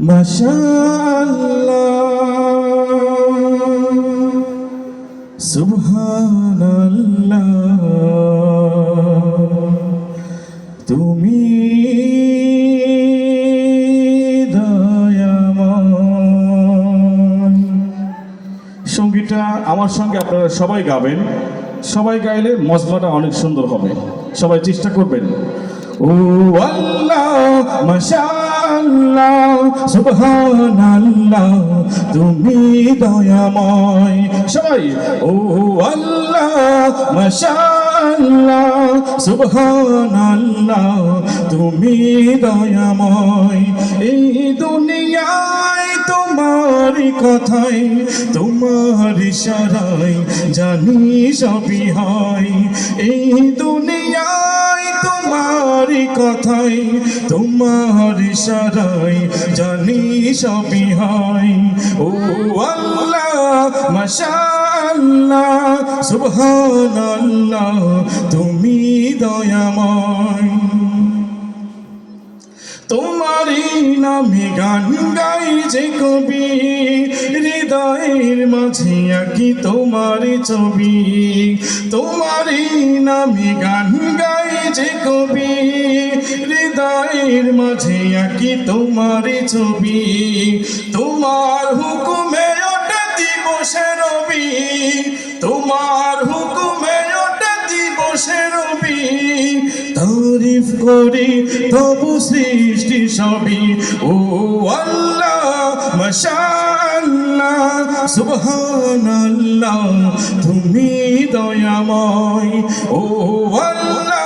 মাশাআল্লাহ। সুবহানাল্লাহ। তুমি সঙ্গীতটা আমার সঙ্গে আপনারা সবাই গাবেন। সবাই গাইলে মজমাটা অনেক সুন্দর হবে। সবাই চেষ্টা করবেন। ও আল্লাহ মাশাআল্লাহ তুমি দয়াময়। সবাই ও আল্লাহ মাশাআল্লাহ তুমি দয়াময়। এই দুনিয়ায় তোমার কথাই তোমার ইশারায় জানি সবই হয়। এই দুনিয়ায় তোমার কথাই, তোমার ইশারায় জানি সবই হয়। ও আল্লাহ, মাশাআল্লাহ, সুবহানাল্লাহ, তুমি দয়াময়। তোমারই নামে গান গাই যে কবি, হৃদয়ের মাঝে আঁকি তোমার ছবি। তোমারই নামে গান গাই যে কবি হৃদয়ের মাঝে আঁকি তোমার ছবি, তোমার হুকুমে ওটা দিবসে রবি তোমার হুকুমে ওটা দিবসে রবি তারিফ করি তবু সৃষ্টি সবই, ও আল্লাহ মশাল্লাহ সুবহানাল্লাহ, তুমি দয়াময়, ও আল্লাহ।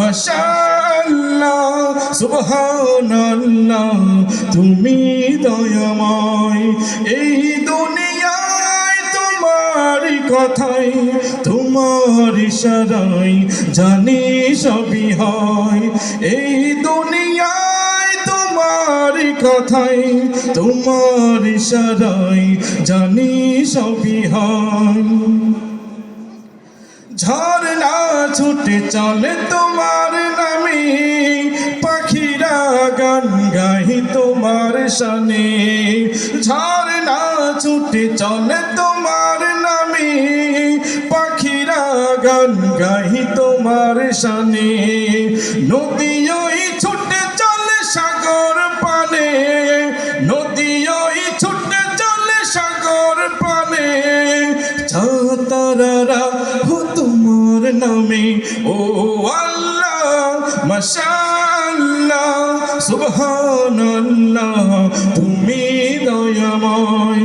মশাল্লাহ সুবহানাল্লাহ, তুমি দয়াময়। এই দুনিয়ায় তোমার কথাই, তোমার ইশারাই জানি সবই হয়। এই দুনিয়ায় তোমার কথাই, তোমার ইশারাই জানি সবই হয়। ঝর্ণা ছুটে চলে তোমার নামে। পাখিরা গান গাই তোমার শানে ঝর্ণা ছুটে চলে তোমার নামে। পাখিরা গান গাই তোমার শানে নদী ওই ছুটে চলে সাগর পানে। নদী ওই ছুটে চলে সাগর পানে। তারারা সুবহানাল্লাহ, তুমি দয়াময়।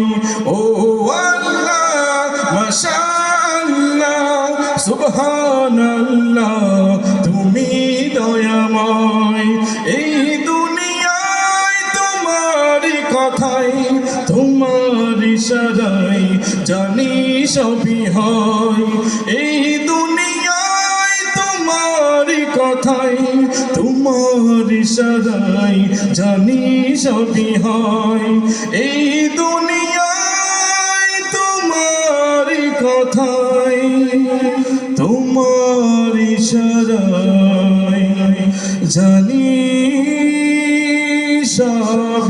ও আল্লাহ মশাল্লাহ সুবহানাল্লাহ, তুমি দয়াময়। এই দুনিয়ায় তোমার কথাই, তোমার ইশারাই জানি সবই হয়। এই তোমার সদাই জানি সবই হয়। এই দুনিয়ায় তোমার কথাই তোমার সদাই জানি সব